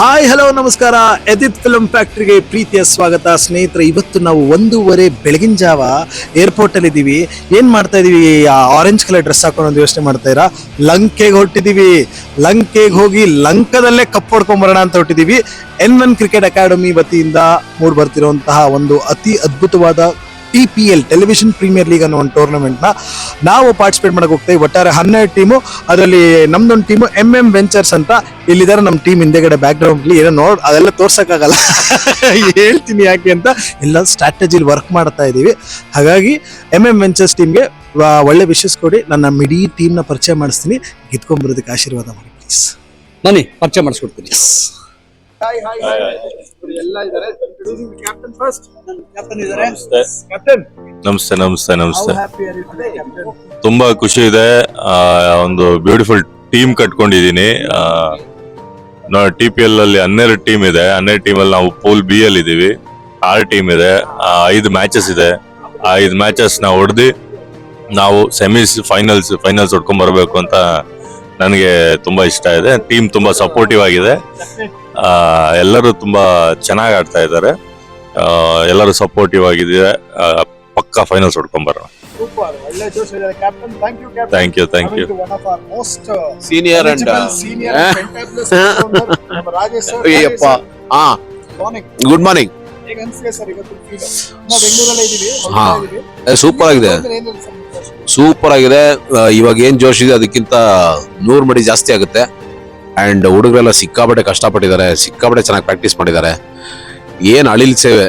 Hi hello ನಮಸ್ಕಾರ. ಎದಿತ್ film ಫ್ಯಾಕ್ಟ್ರಿಗೆ ಪ್ರೀತಿಯ ಸ್ವಾಗತ. ಸ್ನೇಹಿತರೆ, ಇವತ್ತು ನಾವು ಒಂದೂವರೆ ಬೆಳಗಿನ ಜಾವ ಏರ್ಪೋರ್ಟ್ ಅಲ್ಲಿ ಇದೀವಿ. ಏನ್ ಮಾಡ್ತಾ ಇದೀವಿ? ಆರೆಂಜ್ ಕಲರ್ ಡ್ರೆಸ್ ಹಾಕೊಂಡು ಯೋಚನೆ ಮಾಡ್ತಾ ಇರಾ? ಲಂಕೆಗೆ ಹೊರಟಿದೀವಿ. ಲಂಕೆಗೆ ಹೋಗಿ ಲಂಕದಲ್ಲೇ ಕಪ್ ಹೊಡ್ಕೊಂಡ್ ಬರೋಣ ಅಂತ ಹೊರಟಿದೀವಿ. ಎನ್ ಒನ್ ಕ್ರಿಕೆಟ್ ಅಕಾಡೆಮಿ ವತಿಯಿಂದ ಮೂಡ್ ಬರ್ತಿರುವಂತಹ ಒಂದು ಅತಿ ಅದ್ಭುತವಾದ T P L television premier league ಅನ್ನೋ ಒಂದು ಟೂರ್ನಮೆಂಟ್ನ ನಾವು ಪಾರ್ಟಿಸಿಪೇಟ್ ಮಾಡೋಕೆ ಹೋಗ್ತೇವೆ ಒಟ್ಟಾರೆ ಹನ್ನೆರಡು ಟೀಮು ಅದರಲ್ಲಿ ನಮ್ದೊಂದು ಟೀಮು ಎಂ ಎಂ ವೆಂಚರ್ಸ್ ಅಂತ ಇಲ್ಲಿದ್ದಾರೆ. ನಮ್ಮ ಟೀಮ್ ಹಿಂದೆಗಡೆ ಬ್ಯಾಕ್ ಗ್ರೌಂಡ್ಲಿ ಏನೋ ನೋಡಿ ಅದೆಲ್ಲ ತೋರ್ಸೋಕ್ಕಾಗಲ್ಲ. ಹೇಳ್ತೀನಿ ಯಾಕೆ ಅಂತ ಎಲ್ಲ ಸ್ಟ್ರಾಟಜಿಲಿ ವರ್ಕ್ ಮಾಡ್ತಾ ಇದ್ದೀವಿ. ಹಾಗಾಗಿ ಎಂ ಎಂ ವೆಂಚರ್ಸ್ ಟೀಮ್ಗೆ ಒಳ್ಳೆ ವಿಶಸ್ ಕೊಡಿ. ನನ್ನ ಮಿಡಿ ಟೀಮ್ನ ಪರಿಚಯ ಮಾಡಿಸ್ತೀನಿ. ಗೆದ್ಕೊಂಡ್ಬರೋದಕ್ಕೆ ಆಶೀರ್ವಾದ ಮಾಡಿ ಪ್ಲೀಸ್ ಬನ್ನಿ ಪರಿಚಯ ಮಾಡಿಸ್ಕೊಡ್ತೀನಿ. ಎಲ್ಲ ಇದ್ದಾರೆ. ಕ್ಯಾಪ್ಟನ್ ಫಸ್ಟ್ ಕ್ಯಾಪ್ಟನ್ ಇದ್ದಾರೆ. ನಮಸ್ತೆ. ಕ್ಯಾಪ್ಟನ್ ನಮಸ್ತೆ ನಮಸ್ತೆ ನಮಸ್ತೆ. ತುಂಬಾ ಖುಷಿ ಇದೆ. ಒಂದು ಬ್ಯೂಟಿಫುಲ್ ಟೀಮ್ ಕಟ್ಕೊಂಡಿದೀನಿ ಟಿ ಪಿ ಎಲ್ ಅಲ್ಲಿ ಹನ್ನೆರಡು ಟೀಮ್ ಇದೆ. ಹನ್ನೆರಡು ಟೀಮ್ ಅಲ್ಲಿ ನಾವು ಪೂಲ್ ಬಿ ಅಲ್ಲಿ ಇದೀವಿ ಆರು ಟೀಮ್ ಇದೆ. ಐದು ಮ್ಯಾಚಸ್ ಇದೆ. ಆ ಐದು ಮ್ಯಾಚಸ್ ನಾವು ಹೊಡೆದು ನಾವು ಸೆಮಿಸ್ ಫೈನಲ್ಸ್ ಫೈನಲ್ಸ್ ಹೊಡ್ಕೊಂಡ್ ಬರಬೇಕು ಅಂತ ನನಗೆ ತುಂಬ ಇಷ್ಟ ಇದೆ. ಟೀಮ್ ತುಂಬ ಸಪೋರ್ಟಿವ್ ಆಗಿದೆ. ಎಲ್ಲರೂ ತುಂಬ ಚೆನ್ನಾಗಿ ಆಡ್ತಾ ಇದ್ದಾರೆ. ಎಲ್ಲರೂ ಸಪೋರ್ಟಿವ್ ಆಗಿದೆ ಪಕ್ಕಾ ಫೈನಲ್ಸ್ ಹೊಡ್ಕೊಂಡ್ ಬರೋಣ ಸೂಪರ್ ಒಳ್ಳೆ ಜೋಶ್ captain thank you captain thank you thank you one of our most senior and good morning ಹೇಗೆ ಅನ್ಸಿದೆ ಸರ್ ಇವತ್ತು ಫೀಲ್ ನಾವು ಬೆಂಗಳೂರಲ್ಲೇ ಇದೀವಿ ಹಾ. ಸೂಪರ್ ಆಗಿದೆ. ಸೂಪರ್ ಆಗಿದೆ. ಆ, ಇವಾಗ ಏನ್ ಜೋಶ್ ಇದೆ ಅದಕ್ಕಿಂತ ನೂರು ಮಡಿ ಜಾಸ್ತಿ ಆಗುತ್ತೆ. ಅಂಡ್ ಹುಡುಗರೆಲ್ಲ ಸಿಕ್ಕಾಪಟ್ಟೆ ಕಷ್ಟಪಟ್ಟಿದ್ದಾರೆ ಸಿಕ್ಕಾಪಟ್ಟೆ ಚೆನ್ನಾಗಿ ಪ್ರಾಕ್ಟೀಸ್ ಮಾಡಿದ್ದಾರೆ. ಏನ್ ಅಳಿಲ್ ಸೇವೆ?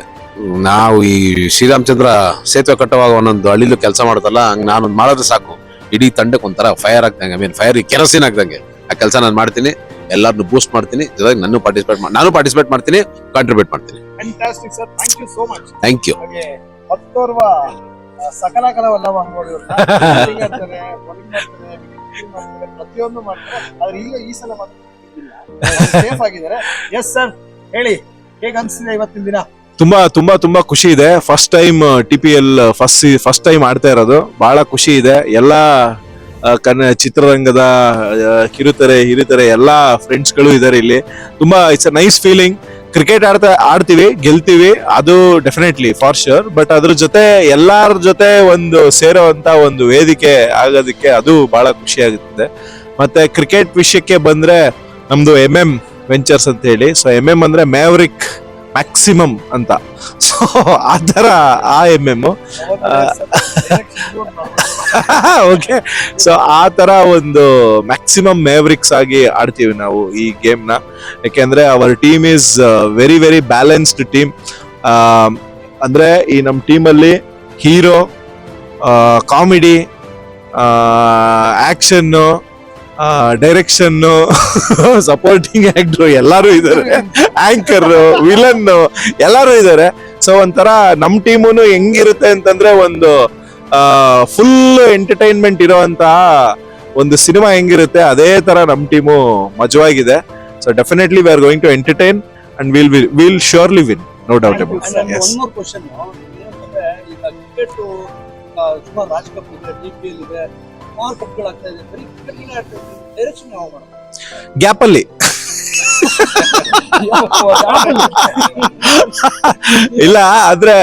ನಾವು ಈ ಶ್ರೀರಾಮಚಂದ್ರ ಸೇತುವೆ ಕಟ್ಟುವಾಗ ಒಂದೊಂದು ಅಳಿಲು ಕೆಲಸ ಮಾಡುತ್ತಲ್ಲ ಹಂಗೆ ನಾನು ಮಾಡಿದ್ರೆ ಸಾಕು. ಇಡೀ ತಂಡಕ್ಕೆ ಒಂಥರ ಫೈರ್ ಆಗ್ದಂಗೆ ಐ ಮೀನ್ ಫೈರ್ ಕೆರಸಿನ್ ಆಗ್ದಂಗೆ. ಆ ಕೆಲಸ ನಾನು ಮಾಡ್ತೀನಿ ಎಲ್ಲರನ್ನು ಬೂಸ್ಟ್ ಮಾಡ್ತೀನಿ ಜೊತೆಗೆ ನಾನು ಪಾರ್ಟಿಸಿಪೇಟ್ ನಾನು ಪಾರ್ಟಿಸಿಪೇಟ್ ಮಾಡ್ತೀನಿ ಕಾಂಟ್ರಿಬ್ಯೂಟ್ ಮಾಡ್ತೀನಿ. Fantastic sir thank you so much thank you ಹಾಗೆ ಮತ್ತೋರ್ವ ಆ, ಸಕಲ ಕಲಾವಲ್ಲವ ಮಾಡ್ತಾರೆ, ಪ್ರತಿಯೊಂದು ಮಾಡ್ತಾರೆ ಆದ್ರೆ ಈಗ ಈ ಸಲ ಮಾತ್ರ ಸೇಫ್ ಆಗಿದ್ದಾರೆ. ಎಸ್ ಸರ್ ಹೇಳಿ ಹೇಗೆ ಅನ್ಸಿದೆ ಇವತ್ತಿನ ದಿನ? ತುಂಬಾ ತುಂಬಾ ತುಂಬಾ ಖುಷಿ ಇದೆ. First time T P L first first time ಆಡ್ತಾ ಇರೋದು. ಬಹಳ ಖುಷಿ ಇದೆ. ಎಲ್ಲಾ ಕನ್ನ ಚಿತ್ರರಂಗದ ಕಿರುತೆರೆ ಹಿರಿತೆರೆ ಎಲ್ಲಾ ಫ್ರೆಂಡ್ಸ್ಗಳು ಇದಾರೆ ಇಲ್ಲಿ. ತುಂಬಾ it's a nice feeling cricket ಆಡ್ತಾ ಆಡ್ತೀವಿ ಗೆಲ್ತೀವಿ ಅದು ಡೆಫಿನೆಟ್ಲಿ ಫಾರ್ ಶೋರ್ ಬಟ್ ಅದ್ರ ಜೊತೆ ಎಲ್ಲಾರ ಜೊತೆ ಒಂದು ಸೇರುವಂತ ಒಂದು ವೇದಿಕೆ ಆಗೋದಕ್ಕೆ ಅದು ಬಹಳ ಖುಷಿ ಆಗುತ್ತದೆ ಮತ್ತೆ ಕ್ರಿಕೆಟ್ ವಿಷಯಕ್ಕೆ ಬಂದ್ರೆ ನಮ್ದು ಎಂ ಎಂ ವೆಂಚರ್ಸ್ ಅಂತ ಹೇಳಿ. ಸೊ ಎಂ ಎಂ ಅಂದ್ರೆ ಮ್ಯಾವ್ರಿಕ್ ಮ್ಯಾಕ್ಸಿಮಮ್ ಅಂತ. ಸೊ ಆ ಥರ ಆ ಎಂ ಎಂ ಓಕೆ ಸೊ ಆ ತರ ಒಂದು ಮ್ಯಾಕ್ಸಿಮಮ್ ಮೇವ್ರಿಕ್ಸ್ ಆಗಿ ಆಡ್ತೀವಿ ನಾವು ಈ ಗೇಮ್ನ. ಯಾಕೆಂದ್ರೆ our team is very very balanced team ಅಂದ್ರೆ ಈ ನಮ್ಮ ಟೀಮ್ ಅಲ್ಲಿ hero comedy action direction supporting actor ಎಲ್ಲರೂ ಇದ್ದಾರೆ. ಆಂಕರ್ ವಿಲನ್ ಎಲ್ಲರೂ ಇದ್ದಾರೆ. ಸೊ ಒಂಥರ ನಮ್ಮ ಟೀಮುನು ಹೆಂಗಿರುತ್ತೆ ಅಂತಂದ್ರೆ ಒಂದು ಫುಲ್ ಎಂಟರ್ಟೈನ್ಮೆಂಟ್ ಇರುವಂತಹ ಒಂದು ಸಿನಿಮಾ ಹೆಂಗಿರುತ್ತೆ ಅದೇ ತರ ನಮ್ಮ team ಮಜವಾಗಿದೆ. So definitely we are going to entertain and will will surely win no doubt about one more question ಏನಂತಂದ್ರೆ ಈಗ ಕ್ರಿಕೆಟ್ ಸುಮಾರು ರಾಜ್ ಕಪ್ ಇದೆ ಡಿ ಪಿ ಎಲ್ ಇದೆ ಸುಮಾರು ಕಪ್ಗಳಾಗ್ತಾ ಇದೆ ಬರೀ ಕ್ರಿಕೆಟ್ ಆಡ್ತಾ ಇದ್ದೀವಿ ಡೈರೆಕ್ಷನ್ ಯಾವ ಮಾಡೋದು ಗ್ಯಾಪ್ ಅಲ್ಲಿ. ಇಲ್ಲ, ಆದ್ರೆ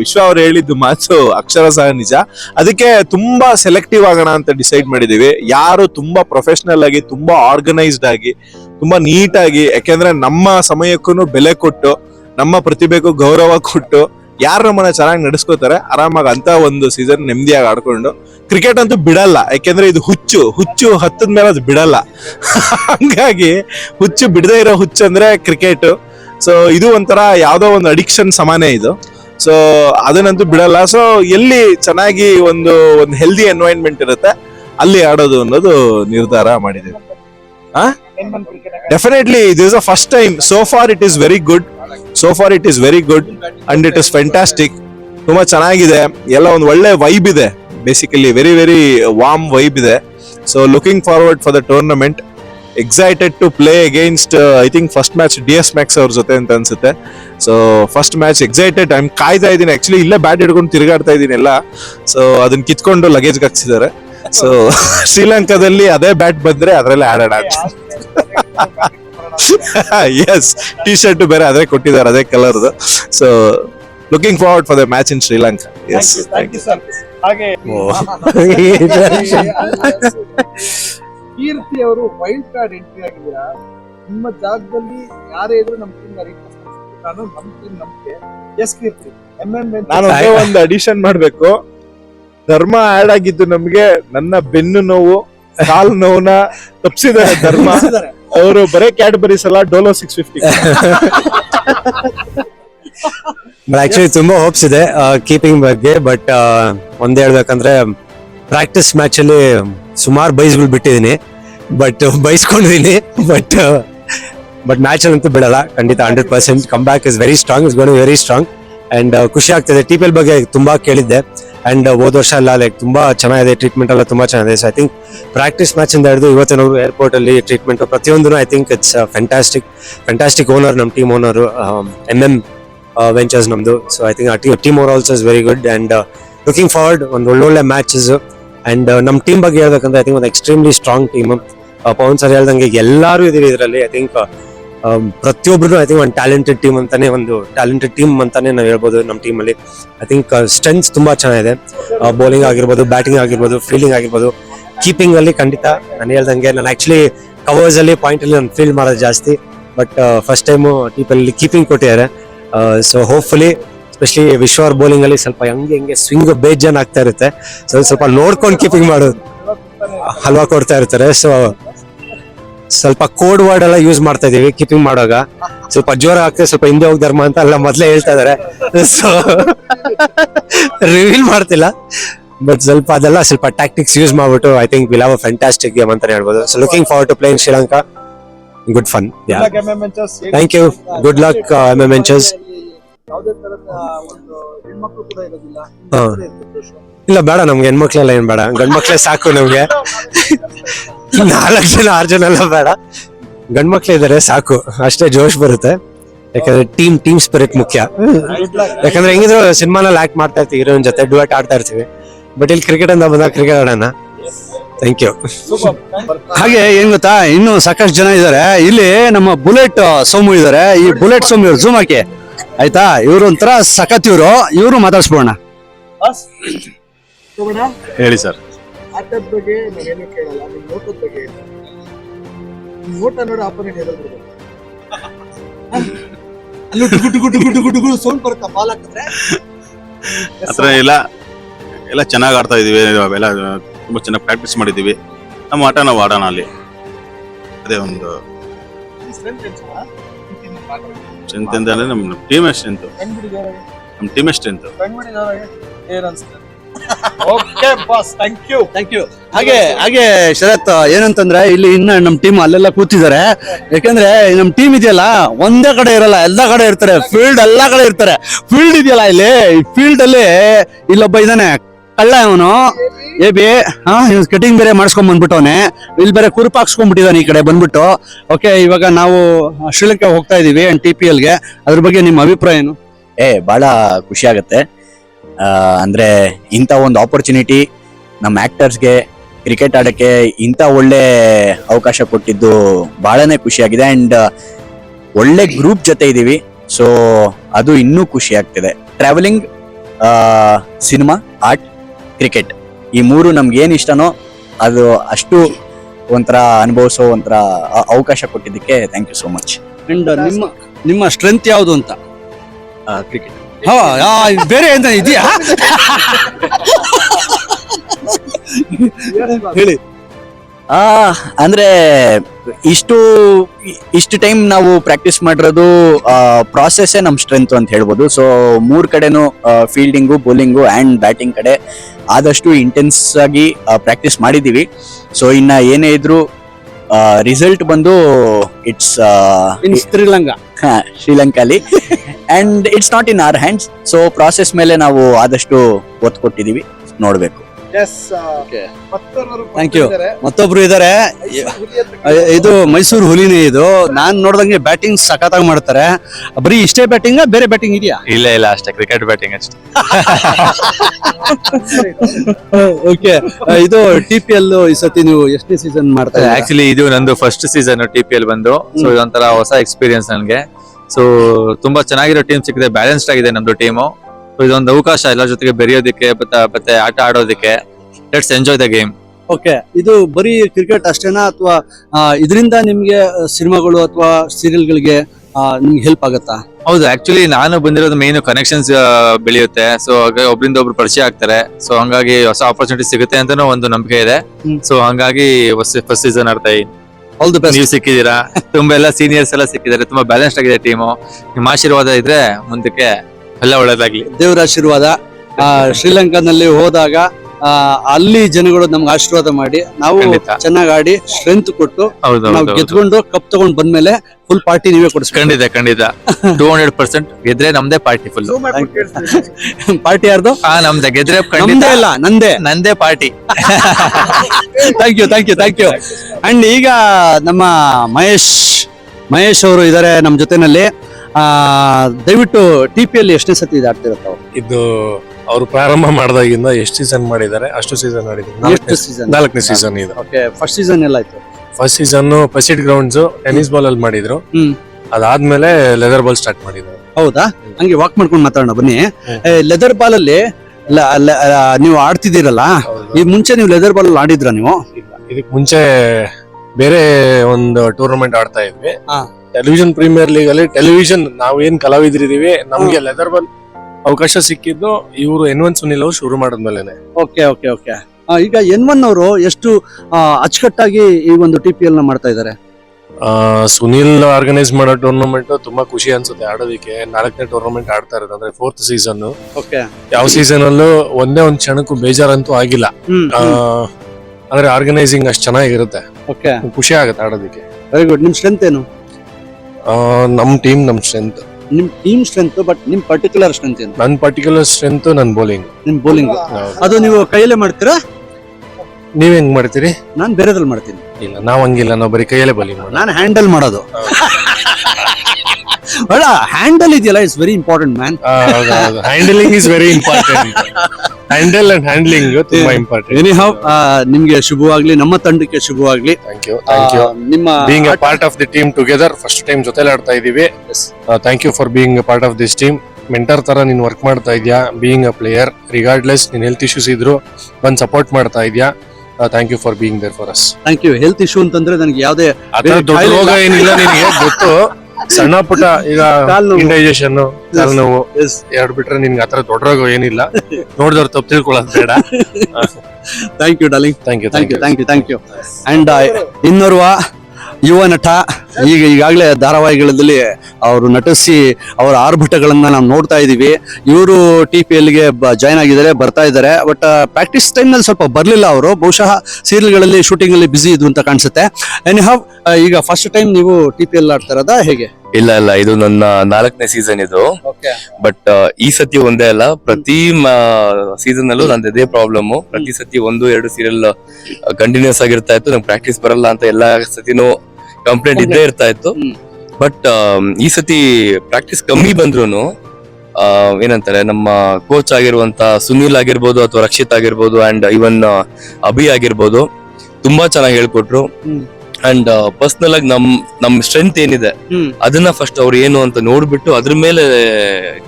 ವಿಶ್ವ ಅವ್ರು ಹೇಳಿದ್ದು ಮಾತು ಅಕ್ಷರ ಸಹ ನಿಜ. ಅದಕ್ಕೆ ತುಂಬಾ ಸೆಲೆಕ್ಟಿವ್ ಆಗೋಣ ಅಂತ ಡಿಸೈಡ್ ಮಾಡಿದೀವಿ ಯಾರು ತುಂಬಾ ಪ್ರೊಫೆಷನಲ್ ಆಗಿ, ತುಂಬಾ ಆರ್ಗನೈಸ್ಡ್ ಆಗಿ, ತುಂಬಾ ನೀಟಾಗಿ ಯಾಕೆಂದ್ರೆ ನಮ್ಮ ಸಮಯಕ್ಕೂ ಬೆಲೆ ಕೊಟ್ಟು, ನಮ್ಮ ಪ್ರತಿಭೆಗೂ ಗೌರವ ಕೊಟ್ಟು ಯಾರು ನಮ್ಮನ್ನ ಚೆನ್ನಾಗಿ ನಡೆಸ್ಕೋತಾರೆ ಆರಾಮಾಗಿ ಅಂತ ಒಂದು ಸೀಸನ್ ನೆಮ್ಮದಿಯಾಗಿ ಆಡ್ಕೊಂಡು ಕ್ರಿಕೆಟ್ ಅಂತೂ ಬಿಡಲ್ಲ ಯಾಕೆಂದ್ರೆ ಇದು ಹುಚ್ಚು ಹುಚ್ಚು ಹತ್ತದ ಮೇಲೆ ಅದು ಬಿಡಲ್ಲ. ಹಂಗಾಗಿ ಹುಚ್ಚು ಬಿಡದೇ ಇರೋ ಹುಚ್ಚು ಅಂದ್ರೆ ಕ್ರಿಕೆಟ್ ಸೊ ಇದು ಒಂಥರ ಯಾವುದೋ ಒಂದು ಅಡಿಕ್ಷನ್ ಸಮಾನೇ ಇದು. ಸೊ ಅದನ್ನಂತೂ ಬಿಡಲ್ಲ. ಸೊ ಎಲ್ಲಿ ಚೆನ್ನಾಗಿ ಒಂದು ಒಂದು ಹೆಲ್ದಿ ಎನ್ವೈರನ್ಮೆಂಟ್ ಇರುತ್ತೆ ಅಲ್ಲಿ ಆಡೋದು ಅನ್ನೋದು ನಿರ್ಧಾರ ಮಾಡಿದ್ದೀವಿ. Definitely this a first time so far it is very good so far it is very good and it is fantastic ತುಂಬಾ ಚೆನ್ನಾಗಿದೆ. ಎಲ್ಲ ಒಂದು ಒಳ್ಳೆ ವೈಬ್ ಇದೆ. Basically very very warm vibe ಇದೆ. So looking forward for the tournament excited to play against I think first match D S Max ಅವ್ರ ಜೊತೆ ಅಂತ ಅನ್ಸುತ್ತೆ. So first match excited I ಕಾಯ್ತಾ ಇದ್ದೀನಿ. ಆಕ್ಚುಲಿ ಇಲ್ಲೇ ಬ್ಯಾಟ್ ಹಿಡ್ಕೊಂಡು ತಿರುಗಾಡ್ತಾ ಇದ್ದೀನಿ ಎಲ್ಲ. ಸೊ ಅದನ್ನ ಕಿತ್ಕೊಂಡು ಲಗೇಜ್ ಹಾಕ್ಸಿದ್ದಾರೆ. ಸೊ ಶ್ರೀಲಂಕಾದಲ್ಲಿ ಅದೇ ಬ್ಯಾಟ್ ಬಂದ್ರೆ ಅದರಲ್ಲೇ ಆಡೋಣ ಎಸ್ ಟಿ ಶರ್ಟ್ ಬೇರೆ ಅದೇ ಕೊಟ್ಟಿದ್ದಾರೆ ಅದೇ ಕಲರ್ದು. So looking forward for the match in Sri Lanka yes ಹಾಗೆ ಕೀರ್ತಿ ಅವರು ವೈಲ್ಡ್ ಕಾರ್ಡ್ ಎಂಟ್ರಿ ಆಗಿದ್ದೀರಾ? ನಿಮ್ಮ ಜಾಗದಲ್ಲಿ ಯಾರೇ ಇದ್ರು ನಮ್ಮ ಟೀಮ್ ನಾನು ನಮ್ಮ ಟೀಮ್ ಎಸ್ ಕೀರ್ತಿ. ಎಂ ಎಂ ನಾನು ಒಂದೇ ಒಂದು ಅಡಿಷನ್ ಮಾಡ್ಬೇಕು. ಧರ್ಮ ಆಡ್ ಆಗಿದ್ದು ನಮ್ಗೆ ನನ್ನ ಬೆನ್ನು ನೋವು ಕಾಲು ನೋವನ್ನ ತಪ್ಸಿದ್ದಾರೆ ಧರ್ಮ. ಅವರು ಬರೇ ಕ್ಯಾಡ್ಬರೀಸ್ ಅಲ್ಲ ಡೋಲೋ ಸಿಕ್ಸ್ ಫಿಫ್ಟಿ ಆಕ್ಚುಲಿ ತುಂಬಾ ಹೋಪ್ಸ್ ಇದೆ ಕೀಪಿಂಗ್ ಬಗ್ಗೆ ಬಟ್ ಒಂದ್ ಹೇಳ್ಬೇಕಂದ್ರೆ ಪ್ರಾಕ್ಟೀಸ್ ಮ್ಯಾಚ್ ಅಲ್ಲಿ ಸುಮಾರು ಬೈಸ್ಗಳು ಬಿಟ್ಟಿದೀನಿ ಬಟ್ ಬೈಸ್ಕೊಂಡಿದೀನಿ ಬಟ್ ಬಟ್ ಮ್ಯಾಚ್ ಅಂತೂ ಬಿಡಲ್ಲ, ಖಂಡಿತ hundred percent come back is very strong is gone very strong and ಖುಷಿ ಆಗ್ತಿದೆ ಟಿ ಪಿ ಎಲ್ ಬಗ್ಗೆ ತುಂಬಾ ಕೇಳಿದ್ದೆ. ಅಂಡ್ ಹೋದ ವರ್ಷ ಎಲ್ಲ ಲೈಕ್ ತುಂಬಾ ಚೆನ್ನಾಗಿದೆ ಟ್ರೀಟ್ಮೆಂಟ್ ಎಲ್ಲ ತುಂಬಾ ಚೆನ್ನಾಗಿದೆ. So I think practice match ಇಂದ ಹಿಡಿದು ಇವತ್ತಿನವರು ಏರ್ಪೋರ್ಟ್ ಅಲ್ಲಿ ಟ್ರೀಟ್ಮೆಂಟ್ ಪ್ರತಿಯೊಂದು I think it's fantastic fantastic owner ನಮ್ಮ team owner M M ventures ನಮ್ದು. So I think team over also is very good and looking forward ಒಂದು ಒಳ್ಳೊಳ್ಳೆ ಮ್ಯಾಚಸ್ ಅಂಡ್ ನಮ್ಮ ಟೀಮ್ ಬಗ್ಗೆ ಹೇಳ್ಬೇಕಂದ್ರೆ ಐ ಥಿಂಕ್ ಒಂದು extremely strong team Pavan sir ಹೇಳ್ದಂಗೆ ಎಲ್ಲರೂ ಇದೀವಿ ಇದರಲ್ಲಿ. ಐ ಥಿಂಕ್ ಪ್ರತಿಯೊಬ್ರು ಐ ಥಿಂಕ್ ಒಂದು ಟ್ಯಾಲೆಂಟೆಡ್ ಟೀಮ್ ಅಂತಾನೆ ಒಂದು ಟ್ಯಾಲೆಂಟೆಡ್ ಟೀಮ್ ಅಂತಾನೆ ನಾವು ಹೇಳ್ಬೋದು ನಮ್ಮ ಟೀಮಲ್ಲಿ ಐ ಥಿಂಕ್ ಸ್ಟ್ರೆಂತ್ಸ್ ತುಂಬಾ ಚೆನ್ನಾಗಿದೆ. ಬೌಲಿಂಗ್ ಆಗಿರ್ಬೋದು ಬ್ಯಾಟಿಂಗ್ ಆಗಿರ್ಬೋದು ಫೀಲ್ಡಿಂಗ್ ಆಗಿರ್ಬೋದು. ಕೀಪಿಂಗ್ ಅಲ್ಲಿ ಖಂಡಿತ ನಾನು ಹೇಳ್ದಂಗೆ, ನಾನು ಆಕ್ಚುಲಿ ಕವರ್ಸ್ ಅಲ್ಲಿ ಪಾಯಿಂಟ್ ಅಲ್ಲಿ ನಾನು ಫೀಲ್ ಮಾಡೋದು ಜಾಸ್ತಿ. ಬಟ್ ಫಸ್ಟ್ ಟೈಮು ಟೀಪಲ್ಲಿ ಕೀಪಿಂಗ್ ಕೊಟ್ಟಿದ್ದಾರೆ. ಸೊ ಹೋಪ್ಫುಲಿ ಸ್ಪೆಷಲಿ ವಿಶ್ವರ್ ಬೌಲಿಂಗ್ ಅಲ್ಲಿ ಸ್ವಲ್ಪ ಹಂಗೆ ಹಿಂಗೆ ಸ್ವಿಂಗ್ ಬೇಜಾನ್ ಆಗ್ತಾ ಇರುತ್ತೆ. ಸೊ ಸ್ವಲ್ಪ ನೋಡ್ಕೊಂಡು ಕೀಪಿಂಗ್ ಮಾಡೋದು, ಹಲ್ವಾ ಕೊಡ್ತಾ ಇರ್ತಾರೆ. ಸೊ ಸ್ವಲ್ಪ ಕೋಡ್ ವರ್ಡ್ ಎಲ್ಲ ಯೂಸ್ ಮಾಡ್ತಾ ಇದೀವಿ ಕೀಪಿಂಗ್ ಮಾಡುವಾಗ. ಸ್ವಲ್ಪ ಜೋರ ಆಗ್ತದೆ ಸ್ವಲ್ಪ ಹಿಂದೆ ಹೋಗಿ ಧರ್ಮ ಅಂತ ಎಲ್ಲ ಮೊದಲೇ ಹೇಳ್ತಾ ಇದಾರೆ. ಸೊ ರಿವೀಲ್ ಮಾಡ್ತಿಲ್ಲ. ಬಟ್ ಸ್ವಲ್ಪ ಅದೆಲ್ಲ ಸ್ವಲ್ಪ ಟ್ಯಾಕ್ಟಿಕ್ಸ್ ಯೂಸ್ ಮಾಡ್ಬಿಟ್ಟು I think will have a fantastic game ಅಂತಾನೆ ಹೇಳ್ಬೋದು. So looking forward to play in Sri Lanka good fun thank you good luck M M ventures. ಇಲ್ಲ ಬೇಡ ನಮ್ಗೆ ಹೆಣ್ಮಕ್ಳೆಲ್ಲ ಏನ್ ಬೇಡ. ಗಂಡ್ ಮಕ್ಳೇ ಸಾಕು ನಮ್ಗೆ. ನಾಲ್ಕು ಜನ ಆರು ಜನ ಎಲ್ಲ ಬೇಡ. ಗಂಡ್ ಮಕ್ಳು ಇದಾರೆ ಸಾಕು. ಅಷ್ಟೇ ಜೋಶ್ ಬರುತ್ತೆ. ಯಾಕಂದ್ರೆ ಟೀಮ್ ಟೀಮ್ ಸ್ಪಿರಿಟ್ ಮುಖ್ಯ. ಯಾಕಂದ್ರೆ ಹೆಂಗಿದ್ರು ಸಿನಿಮಾನಲ್ಲಿ ಆಕ್ಟ್ ಮಾಡ್ತಾ ಇರ್ತೀವಿ ಹೀರೋಯಿನ್ ಜೊತೆ ಡುವೆಟ್ ಆಡ್ತಾ ಇರ್ತೀವಿ. ಬಟ್ ಇಲ್ಲಿ ಕ್ರಿಕೆಟ್ ಅಂತ ಬಂದಾಗ ಕ್ರಿಕೆಟ್ ಆಡೋಣ. ಥ್ಯಾಂಕ್ ಯು ಹಾಗೆ ಏನ್ ಗೊತ್ತಾ ಇನ್ನು ಸಾಕಷ್ಟು ಜನ ಇದ್ದಾರೆ ಇಲ್ಲಿ ನಮ್ಮ ಬುಲೆಟ್ ಸೋಮು ಇದ್ದಾರೆ ಈ ಬುಲೆಟ್ ಸೋಮು ಇವ್ರು ಝೂಮ್ ಹಾಕಿ ಆಯ್ತಾ? ಇವ್ರು ಒಂಥರ ಸಖತ್ ಇವ್ರು. ಇವ್ರು ಮಾತಾಡ್ಸ್ಬೋಣ ಹೇಳಿ ಸರ್. ಆಟದ ಬಗ್ಗೆ ನಾನೇನು ಕೇಳಲ್ಲ ನಿಮ್ ನೋಟದ ಬಗ್ಗೆ ನೋಟ ನೋಡಿ ಆಪೋನೆಂಟ್ ಎದುರು ಅಲ್ಲೂ ಟುಗು ಟುಗು ಟುಗು ಟುಗು ಟುಗು ಸೌಂಡ್ ಬರುತ್ತಾ ಬಾಲ್ ಹಾಕಿದ್ರೆ? ಹತ್ರ ಎಲ್ಲ ಎಲ್ಲ ಚೆನ್ನಾಗಿ ಆಡ್ತಾ ಇದೀವಿ ಅವೆಲ್ಲ ತುಂಬಾ ಚೆನ್ನಾಗಿ ಪ್ರಾಕ್ಟೀಸ್ ಮಾಡಿದ್ದೀವಿ ನಮ್ಮ ಆಟ ನಾವು ಆಡೋಣ ಅಲ್ಲಿ. ಅದೇ ಒಂದು ಸ್ಟ್ರೆಂತ್ ಅಂದ್ರೆ ನಮ್ಮ ಟೀಮ್ ಸ್ಟ್ರೆಂತ್ ನಮ್ಮ team strength okay boss thank you thank you ಹಾಗೆ ಹಾಗೆ ಶರತ್ ಏನಂತಂದ್ರೆ ಇಲ್ಲಿ ಇನ್ನ ನಮ್ಮ ಟೀಮ್ ಅಲ್ಲೆಲ್ಲ ಕೂತಿದ್ದಾರೆ. ಯಾಕಂದ್ರೆ ನಮ್ಮ ಟೀಮ್ ಇದೆಯಲ್ಲ ಒಂದೇ ಕಡೆ ಇರಲ್ಲ ಎಲ್ಲ ಕಡೆ ಇರ್ತಾರೆ. ಫೀಲ್ಡ್ ಎಲ್ಲಾ ಕಡೆ ಇರ್ತಾರೆ. ಫೀಲ್ಡ್ ಇದೆಯಲ್ಲ ಇಲ್ಲಿ? ಫೀಲ್ಡ್ ಅಲ್ಲಿ ಇಲ್ಲೊಬ್ಬ ಇದ್ದಾನೆ ಕಳ್ಳ ಅವನು. ಏ ಬಿ ಹಾ ಕಟಿಂಗ್ ಬೇರೆ ಮಾಡಿಸ್ಕೊಂಡ್ ಬಂದ್ಬಿಟ್ಟವನೆ. ಇಲ್ಲಿ ಬೇರೆ ಕುರುಪ್ ಹಾಕ್ಸ್ಕೊಂಡ್ಬಿಟ್ಟಿದ್ದಾನೆ ಈ ಕಡೆ ಬಂದ್ಬಿಟ್ಟು. ಓಕೆ ಇವಾಗ ನಾವು ಶ್ರೀಲಂಕಾ ಹೋಗ್ತಾ ಇದೀವಿ ಟಿ ಪಿ ಎಲ್ಗೆ ಅದ್ರ ಬಗ್ಗೆ ನಿಮ್ಮ ಅಭಿಪ್ರಾಯ ಏನು? ಏ ಬಹಳ ಖುಷಿ ಆಗುತ್ತೆ. ಅಂದ್ರೆ ಇಂಥ ಒಂದು ಆಪರ್ಚುನಿಟಿ ನಮ್ಮ ಆಕ್ಟರ್ಸ್ಗೆ ಕ್ರಿಕೆಟ್ ಆಡಕ್ಕೆ ಇಂಥ ಒಳ್ಳೆ ಅವಕಾಶ ಕೊಟ್ಟಿದ್ದು ಬಹಳನೇ ಖುಷಿಯಾಗಿದೆ. ಅಂಡ್ ಒಳ್ಳೆ ಗ್ರೂಪ್ ಜೊತೆ ಇದ್ದೀವಿ ಸೊ ಅದು ಇನ್ನೂ ಖುಷಿ ಆಗ್ತಿದೆ. ಟ್ರಾವೆಲಿಂಗ್ ಸಿನಿಮಾ ಆರ್ಟ್ ಕ್ರಿಕೆಟ್ ಈ ಮೂರು ನಮ್ಗೆ ಏನು ಇಷ್ಟನೋ ಅದು ಅಷ್ಟು ಒಂಥರ ಅನುಭವಿಸೋ ಒಂಥರ ಅವಕಾಶ ಕೊಟ್ಟಿದ್ದಕ್ಕೆ thank you so much and ನಿಮ್ಮ ನಿಮ್ಮ ಸ್ಟ್ರೆಂತ್ ಯಾವುದು ಅಂತ? ಕ್ರಿಕೆಟ್ ಬೇರೆ ಎಂತ ಇದೆಯಾ? ಹೇಳಿ. ಆ ಅಂದ್ರೆ ಇಷ್ಟು ಇಷ್ಟು ಟೈಮ್ ನಾವು ಪ್ರಾಕ್ಟೀಸ್ ಮಾಡಿರೋದು ಪ್ರಾಸೆಸ್ ನಮ್ಮ ಸ್ಟ್ರೆಂತ್ ಅಂತ ಹೇಳ್ಬೋದು. ಸೊ ಮೂರ್ ಕಡೆನು ಫೀಲ್ಡಿಂಗು ಬೌಲಿಂಗು ಆ್ಯಂಡ್ ಬ್ಯಾಟಿಂಗ್ ಕಡೆ ಆದಷ್ಟು ಇಂಟೆನ್ಸ್ ಆಗಿ ಪ್ರಾಕ್ಟೀಸ್ ಮಾಡಿದೀವಿ ಸೊ ಇನ್ನ ಏನೇ ಇದ್ರು ರಿಸಲ್ಟ್ ಬಂದು it's Sri Lanka ಶ್ರೀಲಂಕಾಲಿ. And it's not in our hands so process ಮೇಲೆ ನಾವು ಆದಷ್ಟು ಒತ್ತು ಕೊಟ್ಟಿದ್ದೀವಿ ನೋಡ್ಬೇಕು. Thank ಯು ಮತ್ತೊಬ್ರು ಇದಾರೆ. ಇದು ಮೈಸೂರು ಹುಲಿನೇ ಇದು. ನಾನ್ ನೋಡ್ದಂಗೆ ಬ್ಯಾಟಿಂಗ್ ಸಖತ್ತಾಗಿ ಮಾಡ್ತಾರೆ. ಬರೀ ಇಷ್ಟೇ ಬ್ಯಾಟಿಂಗ್ ಬೇರೆ ಬ್ಯಾಟಿಂಗ್ ಇದೆಯಾ? ಇಲ್ಲ ಇಲ್ಲ ಅಷ್ಟೇ. ಕ್ರಿಕೆಟ್ ಬ್ಯಾಟಿಂಗ್ ಅಷ್ಟೇ. ಓಕೆ ಇದು ಟಿ ಪಿ ಎಲ್ ಈ ಸತಿ ನೀವು ಎಷ್ಟೇ ಸೀಸನ್ ಮಾಡ್ತಾರೆ? ಆಕ್ಚುಲಿ ಇದು ನಂದು first season T P L ಬಂದು. ಸೊ ಇದೊಂಥರ ಹೊಸ ಎಕ್ಸ್ಪೀರಿಯನ್ಸ್ ನನಗೆ. ಸೊ ತುಂಬಾ ಚೆನ್ನಾಗಿರೋ ಟೀಮ್ ಸಿಕ್ಕಿದೆ. ಬ್ಯಾಲೆನ್ಸ್ಡ್ ಆಗಿದೆ ನಮ್ದು ಟೀಮು ಸೊ ಇದೊಂದು ಅವಕಾಶ ಎಲ್ಲ ಜೊತೆಗೆ ಬೆರೆಯೋದಕ್ಕೆ ಮತ್ತೆ ಮತ್ತೆ ಆಟ ಆಡೋದಕ್ಕೆ. Let's enjoy the game okay ಇದು ಬರೀ ಕ್ರಿಕೆಟ್ ಅಷ್ಟೇನಾ ಅಥವಾ ಇದರಿಂದ ನಿಮ್ಗೆ ಸಿನಿಮಾಗಳು ಅಥವಾ ಸೀರಿಯಲ್ಗಳಿಗೆ ನಿಮ್ಗೆ ಹೆಲ್ಪ್ ಆಗುತ್ತಾ? ಹೌದು ಆಕ್ಚುಲಿ ನಾನು ಬಂದಿರೋದು ಮೇನ್ ಕನೆಕ್ಷನ್ಸ್ ಬೆಳೆಯುತ್ತೆ. ಸೊ ಒಬ್ರಿಂದ ಒಬ್ರು ಪರಿಚಯ ಆಗ್ತಾರೆ. ಸೊ ಹಂಗಾಗಿ ಹೊಸ ಆಪರ್ಚುನಿಟಿ ಸಿಗುತ್ತೆ ಅಂತ ಒಂದು ನಂಬಿಕೆ ಇದೆ. ಸೊ ಹಂಗಾಗಿ ಫಸ್ಟ್ ಸೀಸನ್ ಆಡ್ತಾ ಇದ್ದೀನಿ ಆಲ್ ದಿ ಬೆಸ್ಟ್ ನೀವು ಸಿಕ್ಕಿದ್ದೀರಾ? ತುಂಬಾ ಎಲ್ಲ ಸೀನಿಯರ್ಸ್ ಎಲ್ಲ ಸಿಕ್ಕಿದ್ದಾರೆ. ತುಂಬಾ ಬ್ಯಾಲೆನ್ಸ್ಡ್ ಆಗಿದೆ ಟೀಮು ನಿಮ್ಮ ಆಶೀರ್ವಾದ ಇದ್ರೆ ಮುಂದಕ್ಕೆ ಎಲ್ಲ ಒಳ್ಳೇದಾಗ್ಲಿ. ದೇವರ ಆಶೀರ್ವಾದ. ಆ, ಶ್ರೀಲಂಕಾದಲ್ಲಿ ಹೋದಾಗ ಆ, ಅಲ್ಲಿ ಜನಗಳು ನಮ್ಗೆ ಆಶೀರ್ವಾದ ಮಾಡಿ ನಾವು ಖಂಡಿತ. ಚೆನ್ನಾಗಿ ಆಡಿ ಸ್ಟ್ರೆಂತ್ ಕೊಟ್ಟು ಹೌದು ನಾವು ಹೌದು ಗೆದ್ಕೊಂಡು ಕಪ್ ತಗೊಂಡ್ ಬಂದ್ಮೇಲೆ ಫುಲ್ ಪಾರ್ಟಿ ನೀವೇ ಕೊಡಿಸ್ಕೊಂಡು ಖಂಡಿತ ಖಂಡಿತ. ಟೂ ಹಂಡ್ರೆಡ್ ಪರ್ಸೆಂಟ್ ಗೆದ್ರೆ ನಮ್ದೇ ಪಾರ್ಟಿ ಫುಲ್ ಪಾರ್ಟಿ ಯಾರ್ದು? ಹಾ ನಮ್ದೇ. ಗೆದ್ರೆ ನಮ್ದೇ ಖಂಡಿತ ಇಲ್ಲ ನಂದೇ. ನಂದೇ party thank you thank you thank you and ಈಗ ನಮ್ಮ ಮಹೇಶ್ ಮಹೇಶ್ ಅವರು ಇದಾರೆ ನಮ್ಮ ಜೊತೆನಲ್ಲಿ. ಆ, ದಯವಿಟ್ಟು ಟಿ ಪಿ ಅಲ್ಲಿ ಎಷ್ಟನೇ ಸತಿ ಇದು ಆಡ್ತಿರೋ ತಾವು ಇದು ಅವರು ಪ್ರಾರಂಭ ಮಾಡಿದಾಗಿಂದ ಎಷ್ಟು ಸೀಸನ್ ಮಾಡಿದ್ದಾರೆ ಅಷ್ಟು ಸೀಸನ್ ಸೀಸನ್ ನಾಲ್ಕನೇ ಸೀಸನ್ ಇದು. ಓಕೆ ಫಸ್ಟ್ ಸೀಸನ್ ಎಲ್ಲ ಆಯ್ತು. ಫಸ್ಟ್ ಸೀಸನ್ ಪಸಿಟ್ ಗ್ರೌಂಡ್ಸ್ ಟೆನಿಸ್ ಬಾಲ್ ಅಲ್ಲಿ ಮಾಡಿದ್ರು. ಅದಾದ್ಮೇಲೆ ಲೆದರ್ ಬಾಲ್ ಸ್ಟಾರ್ಟ್ ಮಾಡಿದ್ರು. ಹೌದಾ? ಹಂಗೆ ವಾಕ್ ಮಾಡ್ಕೊಂಡು ಮಾತಾಡೋಣ ಬನ್ನಿ. ಲೆದರ್ ಬಾಲ್ ಅಲ್ಲಿ ನೀವು ಆಡ್ತಿದ್ದೀರಲ್ಲ? ಈ ಮುಂಚೆ ನೀವು ಲೆದರ್ ಬಾಲ್ ಆಡಿದ್ರ ನೀವು? ಇದಕ್ ಮುಂಚೆ ಬೇರೆ ಒಂದು ಟೂರ್ನಮೆಂಟ್ ಆಡ್ತಾ ಇದ್ವಿ. ಹಾ. ಟೆಲಿವಿಷನ್ ಪ್ರೀಮಿಯರ್ ಲೀಗ್ ಅಲ್ಲಿ ಟೆಲಿವಿಷನ್ ನಾವೇನ್ ಕಲಾವಿದರಿದೀವಿ ನಮ್ಗೆ ಲೆದರ್ ಬಲ್ ಅವಕಾಶ ಸಿಕ್ಕಿದ್ದು ಇವರು ಎನ್ ಒನ್ ಸುನಿಲ್ ಅವ್ರು ಶುರು ಮಾಡಿದ್ಮೇಲೆ ಓಕೆ ಓಕೆ ಓಕೆ. ಈಗ ಎನ್ ಒನ್ ಅವರು ಎಷ್ಟು ಆ, ಅಚ್ಚುಕಟ್ಟಾಗಿ ಈ ಒಂದು ಟಿ ಪಿ ಎಲ್ನ ಮಾಡ್ತಾ ಇದ್ದಾರೆ? ಸುನಿಲ್ ಆರ್ಗನೈಸ್ ಮಾಡೋ ಟೂರ್ನಮೆಂಟ್ ತುಂಬಾ ಖುಷಿ ಅನ್ಸುತ್ತೆ ಆಡೋದಕ್ಕೆ. ನಾಲ್ಕನೇ ಟೂರ್ನಮೆಂಟ್ ಆಡ್ತಾ ಇರೋದು ಅಂದ್ರೆ ಫೋರ್ತ್ ಸೀಸನ್ ಓಕೆ. ಯಾವ ಸೀಸನ್ ಅಲ್ಲೂ ಒಂದೇ ಒಂದ್ ಕ್ಷಣಕ್ಕೂ ಬೇಜಾರಂತೂ ಆಗಿಲ್ಲ. ಆ, ಅಂದ್ರೆ ಆರ್ಗನೈಸಿಂಗ್ ಅಷ್ಟು ಚೆನ್ನಾಗಿರುತ್ತೆ. ಓಕೆ. ಖುಷಿ ಆಗುತ್ತೆ ಆಡೋದಕ್ಕೆ. ವೆರಿ ಗುಡ್ ನಿಮ್ ಸ್ಟ್ರೆಂತ್ ಏನು? ಆ, ನಮ್ ಟೀಮ್ ನಮ್ಮ ಸ್ಟ್ರೆಂತ್ ನಿಮ್ ಟೀಮ್ ಸ್ಟ್ರೆಂತ್ ಬಟ್ ನಿಮ್ ಪರ್ಟಿಕ್ಯುಲರ್ ಸ್ಟ್ರೆಂತ್ ಏನು? ನನ್ನ ಪರ್ಟಿಕ್ಯುಲರ್ ಸ್ಟ್ರೆಂತ್ ನನ್ನ ಬೌಲಿಂಗ್ ನಿಮ್ ಬೌಲಿಂಗ್ ಅದು ನೀವು ಕೈಯಲ್ಲೇ ಮಾಡ್ತೀರಾ? ನೀವ್ ಹೆಂಗ್ ಮಾಡ್ತೀರಿ? ನಾನು ಬೇರೆದ್ರಲ್ಲಿ ಮಾಡ್ತೀನಿ. ಇಲ್ಲ ನಾವ್ ಹಂಗಿಲ್ಲ ನಾವ್ ಬರೀ ಕೈಯಲ್ಲೇ ಬೌಲಿಂಗ್ ಮಾಡೋದು. ನಾನು ಹ್ಯಾಂಡಲ್ ಮಾಡೋದು. ಬೇಡ ಹ್ಯಾಂಡಲ್ ಇದೆಯಲ್ಲ it's very important man handling is very important handle and handling ತುಂಬಾ ಇಂಪಾರ್ಟೆಂಟ್ ಎನಿ ಹೌ ನಿಮ್ಗೆ ಶುಭವಾಗ್ಲಿ ನಮ್ಮ ತಂಡಕ್ಕೆ ಶುಭವಾಗ್ಲಿ. ಥ್ಯಾಂಕ್ ಯು ಥ್ಯಾಂಕ್ ಯು ನಿಮ್ಮ being a part of the team together first time ಜೊತೆಲಿ ಆಡ್ತಾ ಇದೀವಿ. Thank you for being a part of this team mentor ತರ ನೀನ್ ವರ್ಕ್ ಮಾಡ್ತಾ ಇದ್ಯಾ? ಬೀಯಿಂಗ್ ಅ ಪ್ಲೇಯರ್ ರಿಗಾರ್ಡ್ಲೆಸ್ ನಿನ್ ಹೆಲ್ತ್ ಇಶ್ಯೂಸ್ ಇದ್ರು ಬಂದ್ ಸಪೋರ್ಟ್ ಮಾಡ್ತಾ ಇದ್ಯಾ? Thank you for being there for us thank you health issue ಅಂತಂದ್ರೆ ನನಗೆ ಯಾವುದೇ ದೊಡ್ಡ ರೋಗ ಏನಿಲ್ಲ ನಿನಗೆ ಗೊತ್ತು. ಸಣ್ಣ ಪುಟ್ಟ ಈಗ ಇಂಡೈಜೇಷನ್ ನೋವು. ಇಂಡೈಜೆಷನ್ ಕಾಲ್ ನೋವು ಎರಡ್ ಬಿಟ್ರೆ ನಿನ್ಗೆ ಆತರ ದೊಡ್ಡ ರೋಗ ಏನಿಲ್ಲ. ನೋಡಿದವ್ರು ತಪ್ಪು ತಿಳ್ಕೊಳ್ಳೋದು ಬೇಡ. Thank you darling thank you thank you thank you thank you and ಇನ್ನೋರ್ವ ಯುವ ನಟ ಈಗ ಈಗಾಗಲೇ ಧಾರಾವಾಹಿಗಳಲ್ಲಿ ಅವರು ನಟಿಸಿ ಅವರ ಆರ್ಭಟಗಳನ್ನು ನಾವು ನೋಡ್ತಾ ಇದೀವಿ. ಇವರು ಟಿ ಪಿ ಎಲ್ಗೆ ಜಾಯ್ನ್ ಆಗಿದ್ದಾರೆ ಬರ್ತಾ ಇದ್ದಾರೆ. ಬಟ್ ಪ್ರಾಕ್ಟೀಸ್ ಟೈಮ್ನಲ್ಲಿ ಸ್ವಲ್ಪ ಬರಲಿಲ್ಲ ಅವರು. ಬಹುಶಃ ಸೀರಿಯಲ್ಗಳಲ್ಲಿ ಶೂಟಿಂಗಲ್ಲಿ ಬ್ಯುಸಿ ಬಿಸಿ ಇದ್ರು ಅಂತ ಕಾಣಿಸುತ್ತೆ. ಎನಿ ಹಾವ್ ಈಗ ಫಸ್ಟ್ ಟೈಮ್ ನೀವು ಟಿ ಪಿ ಎಲ್ ಆಡ್ತಾ ಇರೋದಾ? ಹೇಗೆ? ಇಲ್ಲ ಇಲ್ಲ. ಇದು ನನ್ನ ನಾಲ್ಕನೇ ಸೀಸನ್ ಇದು. ಬಟ್ ಈ ಸತಿ ಒಂದೇ ಅಲ್ಲ. ಪ್ರತಿ ಸೀಸನ್ ಅಲ್ಲೂ ನಂದು ಇದೇ ಪ್ರಾಬ್ಲಮ್ ಪ್ರತಿ ಸತಿ ಒಂದು ಎರಡು ಸೀರಿಯಲ್ ಕಂಟಿನ್ಯೂಸ್ ಆಗಿರ್ತಾ ಇತ್ತು. ನಂಗೆ ಪ್ರಾಕ್ಟೀಸ್ ಬರಲ್ಲ ಅಂತ ಎಲ್ಲಾ ಸತಿನೂ ಕಂಪ್ಲೇಂಟ್ ಇದ್ದೇ ಇರ್ತಾ ಇತ್ತು ಬಟ್ ಈ ಸತಿ ಪ್ರಾಕ್ಟೀಸ್ ಕಮ್ಮಿ ಬಂದ್ರು ಏನಂತಾರೆ ನಮ್ಮ ಕೋಚ್ ಆಗಿರುವಂತ ಸುನೀಲ್ ಆಗಿರ್ಬೋದು ಅಥವಾ ರಕ್ಷಿತ್ ಆಗಿರ್ಬೋದು ಅಂಡ್ ಇವನ್ ಅಭಿ ಆಗಿರ್ಬೋದು ತುಂಬಾ ಚೆನ್ನಾಗಿ ಹೇಳ್ಕೊಟ್ರು. ಅಂಡ್ ಪರ್ಸನಲ್ ಆಗಿ ನಮ್ ನಮ್ ಸ್ಟ್ರೆಂತ್ ಏನಿದೆ ಅದನ್ನ ಫಸ್ಟ್ ಅವ್ರು ಏನು ಅಂತ ನೋಡ್ಬಿಟ್ಟು ಅದ್ರ ಮೇಲೆ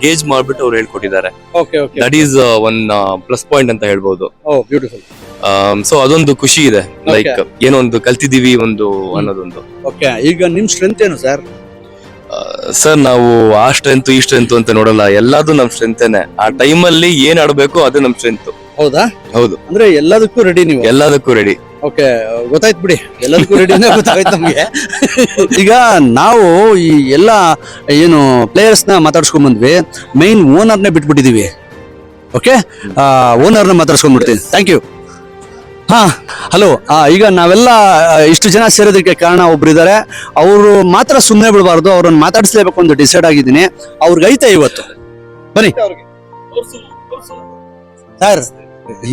ಗೇಜ್ ಮಾಡ್ಬಿಟ್ಟು ಅವ್ರು ಹೇಳ್ಕೊಟ್ಟಿದ್ದಾರೆ. That is one plus point ಅಂತ ಹೇಳ್ಬೋದು. ಓ ಬ್ಯೂಟಿಫುಲ್ ಸೊ ಅದೊಂದು ಖುಷಿ ಇದೆ ಲೈಕ್ ಏನೋ ಒಂದು ಕಲ್ತಿದೀವಿ ಒಂದು ಅನ್ನೋದೊಂದು. ಓಕೆ ಈಗ ನಿಮ್ ಸ್ಟ್ರೆಂತ್ ಏನು ಸರ್ ಸರ್ ನಾವು ಆ ಸ್ಟ್ರೆಂತ್ ಈ ಸ್ಟ್ರೆಂತ್ ಅಂತ ನೋಡಲ್ಲ ಎಲ್ಲಾದು ನಮ್ ಸ್ಟ್ರೆಂತೇನೆ ಆ ಟೈಮಲ್ಲಿ ಏನ್ ಆಡ್ಬೇಕು ಅದು ನಮ್ ಸ್ಟ್ರೆಂತ್ ಹೌದಾ? ಹೌದು. ಅಂದ್ರೆ ಎಲ್ಲದಕ್ಕೂ ರೆಡಿ ನೀವು? ಎಲ್ಲದಕ್ಕೂ ರೆಡಿ ಓಕೆ ಗೊತ್ತಾಯ್ತು ಬಿಡಿ. ಎಲ್ಲದಕ್ಕೂ ರೆಡಿ ಗೊತ್ತಾಯ್ತು ನಮಗೆ. ಈಗ ನಾವು ಈ ಎಲ್ಲ ಏನು ಪ್ಲೇಯರ್ಸ್ನ ಮಾತಾಡ್ಸ್ಕೊಂಡ್ ಬಂದ್ವಿ. ಮೈನ್ ಓನರ್ನೇ ಬಿಟ್ಬಿಟ್ಟಿದ್ದೀವಿ ಓಕೆ ಓನರ್ನ ಮಾತಾಡ್ಸ್ಕೊಂಡ್ಬಿಡ್ತೀನಿ ಥ್ಯಾಂಕ್ ಯು ಹಾ ಹಲೋ ಈಗ ನಾವೆಲ್ಲ ಇಷ್ಟು ಜನ ಸೇರೋದಕ್ಕೆ ಕಾರಣ ಒಬ್ರು ಇದ್ದಾರೆ ಅವರು ಮಾತ್ರ ಸುಮ್ಮನೆ ಬಿಡಬಾರ್ದು. ಅವ್ರನ್ನ ಮಾತಾಡಿಸ್ಲೇಬೇಕು ಅಂತ ಡಿಸೈಡ್ ಆಗಿದ್ದೀನಿ. ಅವ್ರಿಗೆ ಐತೆ ಇವತ್ತು. ಬನ್ನಿ. ಸರ್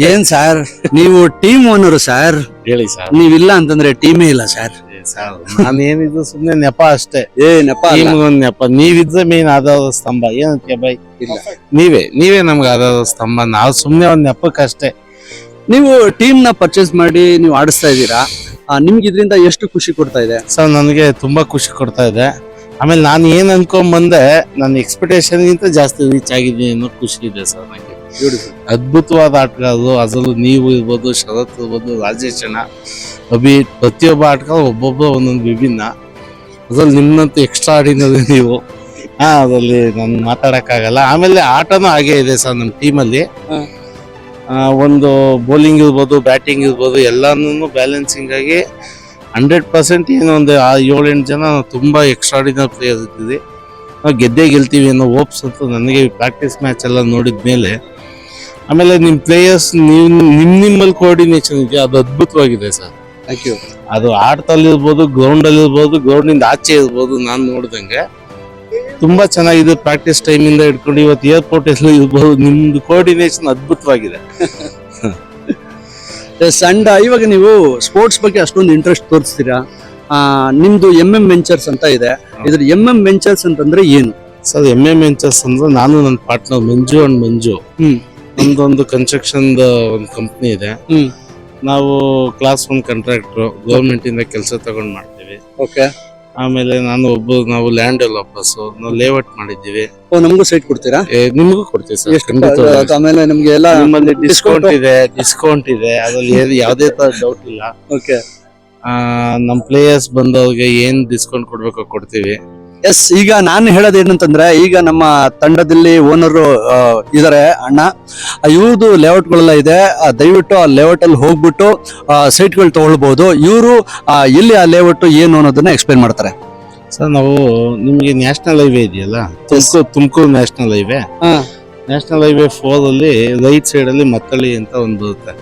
ಏನ್ ಸರ್? ನೀವು ಟೀಮ್ ಓನರ್ ಸರ್? ಹೇಳಿ ಸರ್. ನೀವಿಲ್ಲ ಅಂತಂದ್ರೆ ಟೀಮೇ ಇಲ್ಲ ಸರ್. ಸರ್. ನಾನು ಏನಿದ್ರು ಸುಮ್ನೆ ನೆಪ ಅಷ್ಟೇ. ಏ ನೆಪ. ನಿಮ್ಗೊಂದ್ ನೆಪ. ನೀವಿದ್ರೆ ಮೇನ್ ಆಧಾರ ಸ್ತಂಭ. ಏನಕ್ಕೆ ಬೈ ಇಲ್ಲ. ನೀವೇ ನೀವೇ ನಮ್ಗೆ ಆಧಾರ ಸ್ತಂಭ. ನಾವು ಸುಮ್ನೆ ಒಂದ್ ನೆಪಕ್ಕಷ್ಟೇ ನೀವು ಟೀಮ್ನ ಪರ್ಚೇಸ್ ಮಾಡಿ ನೀವು ಆಡಿಸ್ತಾ ಇದ್ದೀರಾ? ಆ, ನಿಮ್ಗೆ ಇದರಿಂದ ಎಷ್ಟು ಖುಷಿ ಕೊಡ್ತಾ ಇದೆ? ಸರ್ ನನಗೆ ತುಂಬಾ ಖುಷಿ ಕೊಡ್ತಾ ಇದೆ. ಆಮೇಲೆ ನಾನು ಏನ್ ಅನ್ಕೊಂಡ್ ಬಂದೆ ನನ್ನ ಎಕ್ಸ್ಪೆಕ್ಟೇಷನ್ ಗಿಂತ ಜಾಸ್ತಿ ರೀಚ್ ಆಗಿದ್ದೀನಿ ಅನ್ನೋ ಖುಷಿ ಇದೆ ಸರ್ ನನಗೆ ಅದ್ಭುತವಾದ ಆಟಗಾರರು ಅದರಲ್ಲೂ ನೀವು ಇರ್ಬೋದು ಶರತ್ ಇರ್ಬೋದು ರಾಜೇಶ್ ಅಣ್ಣ ಅಭಿ ಪ್ರತಿಯೊಬ್ಬ ಆಟಗಾರ ಒಬ್ಬೊಬ್ಬ ಒಂದೊಂದು ವಿಭಿನ್ನ. ಅದ್ರಲ್ಲಿ ನಿಮ್ಮಂತೂ ಎಕ್ಸ್ಟ್ರಾ ಆಡಿನದು ನೀವು. ಹಾ ಅದರಲ್ಲಿ ನಾನು ಮಾತಾಡೋಕ್ಕಾಗಲ್ಲ. ಆಮೇಲೆ ಆಟನೂ ಹಾಗೆ ಇದೆ ಸರ್ ನಮ್ಮ ಟೀಮಲ್ಲಿ ಒಂದು ಬೌಲಿಂಗ್ ಇರ್ಬೋದು ಬ್ಯಾಟಿಂಗ್ ಇರ್ಬೋದು ಎಲ್ಲಾನು ಬ್ಯಾಲೆನ್ಸಿಂಗ್ ಆಗಿ ಹಂಡ್ರೆಡ್ ಪರ್ಸೆಂಟ್ ಏನೋ ಒಂದು ಆ ಏಳೆಂಟು ಜನ ತುಂಬ ತುಂಬಾ ಎಕ್ಸ್ಟ್ರಾಡಿನರಿ ಪ್ಲೇಯರ್ ಇದ್ದೀವಿ ನಾವು ಗೆದ್ದೇ ಗೆಲ್ತೀವಿ ಅನ್ನೋ ಹೋಪ್ಸ್ ಅಂತೂ ನನಗೆ ಪ್ರಾಕ್ಟೀಸ್ ಮ್ಯಾಚ್ ಎಲ್ಲ ನೋಡಿದ ಮೇಲೆ ಆಮೇಲೆ ನಿಮ್ಮ ಪ್ಲೇಯರ್ಸ್ ನೀವು ನಿಮ್ ನಿಮ್ಮಲ್ಲಿ ಕೋಆರ್ಡಿನೇಷನ್ ಇದೆ ಅದು ಅದ್ಭುತವಾಗಿದೆ ಸರ್. ಥ್ಯಾಂಕ್ ಯು ಅದು ಆಟದಲ್ಲಿ ಇರ್ಬೋದು ಗ್ರೌಂಡ್ ಅಲ್ಲಿ ಇರ್ಬೋದು ಗ್ರೌಂಡ್ ಇಂದ ಆಚೆ ಇರ್ಬೋದು ನಾನು ನೋಡ್ದಂಗೆ. ತುಂಬಾ ಚೆನ್ನಾಗಿದೆ ಪ್ರಾಕ್ಟೀಸ್ ಟೈಮ್ ಇಂದ ಹಿಡ್ಕೊಂಡು ಇವತ್ತು ಏರ್ಪೋರ್ಟ್ ಎಲ್ಲ ಇರ್ಬೋದು. ನಿಮ್ದು ಕೋಆರ್ಡಿನೇಷನ್ ಅದ್ಭುತವಾಗಿದೆ. ಎಸ್ ಅಂಡ್ ಇವಾಗ ನೀವು ಸ್ಪೋರ್ಟ್ಸ್ ಬಗ್ಗೆ ಅಷ್ಟೊಂದು ಇಂಟ್ರೆಸ್ಟ್ ತೋರಿಸ್ತೀರಾ? ನಿಮ್ಮದು ನಿಮ್ದು ಎಂ ಎಂ ವೆಂಚರ್ಸ್ ಅಂತ ಇದೆ. ಇದ್ರ ಎಂ ಎಂ ವೆಂಚರ್ಸ್ ಅಂತಂದ್ರೆ ಏನು? ಸರ್ ಎಂ ಎಂ ವೆಂಚರ್ಸ್ ಅಂದ್ರೆ ನಾನು ನನ್ನ ಪಾರ್ಟ್ನರ್ ಮಂಜು ಅಂಡ್ ಮಂಜು. ಹ್ಮ್. ನಮ್ದೊಂದು ಕನ್ಸ್ಟ್ರಕ್ಷನ್ ಒಂದು ಕಂಪ್ನಿ ಇದೆ. ನಾವು ಕ್ಲಾಸ್ ಒನ್ ಕಾಂಟ್ರಾಕ್ಟ್ರು ಗೌರ್ಮೆಂಟ್ ಇಂದ ಕೆಲಸ ತಗೊಂಡ್ ಮಾಡ್ತೀವಿ. ಓಕೆ ಆಮೇಲೆ ನಾನು ಒಬ್ಬ ನಾವು ಲ್ಯಾಂಡ್ ಡೆವಲಪರ್ಸ್ ನಾವು ಲೇಔಟ್ ಮಾಡಿದ್ದೀವಿ. ಓ ನಮಗೂ ಸೈಟ್ ಕೊಡ್ತೀರಾ? ಏ, ನಿಮಗೂ ಕೊಡ್ತೀವಿ ಸರ್ ಆಮೇಲೆ ನಮ್ಗೆ ಎಲ್ಲ ನಿಮ್ಮಲ್ಲಿ ಡಿಸ್ಕೌಂಟ್ ಇದೆ ಡಿಸ್ಕೌಂಟ್ ಇದೆ ಅದ್ರಲ್ಲಿ ಏನು ಯಾವುದೇ ತರ ಡೌಟ್ ಇಲ್ಲ. ಓಕೆ ಆ, ನಮ್ ಪ್ಲೇಯರ್ಸ್ ಬಂದವ್ರಿಗೆ ಏನ್ ಡಿಸ್ಕೌಂಟ್ ಕೊಡ್ಬೇಕೋ ಕೊಡ್ತೀವಿ. ಎಸ್ ಈಗ ನಾನು ಹೇಳೋದು ಏನಂತಂದ್ರೆ ಈಗ ನಮ್ಮ ತಂಡದಲ್ಲಿ ಓನರ್ ಇದಾರೆ ಅಣ್ಣ. ಇವ್ರದ್ದು ಲೇಔಟ್ಗಳೆಲ್ಲ ಇದೆ. ಆ, ದಯವಿಟ್ಟು ಆ ಲೇಔಟ್ ಅಲ್ಲಿ ಹೋಗ್ಬಿಟ್ಟು ಸೈಟ್ಗಳು ತಗೊಳ್ಬಹುದು ಇವರು ಎಲ್ಲಿ ಆ ಲೇಔಟ್ ಏನು ಅನ್ನೋದನ್ನ ಎಕ್ಸ್ಪ್ಲೈನ್ ಮಾಡ್ತಾರೆ. ಸರ್ ನಾವು ನಿಮಗೆ ನ್ಯಾಷನಲ್ ಹೈವೇ ಇದೆಯಲ್ಲ? Tumakuru Tumakuru national highway. National highway four ಅಲ್ಲಿ ರೈಟ್ ಸೈಡ್ ಅಲ್ಲಿ ಮತ್ತಳಿ ಅಂತ ಒಂದು ಬರುತ್ತೆ.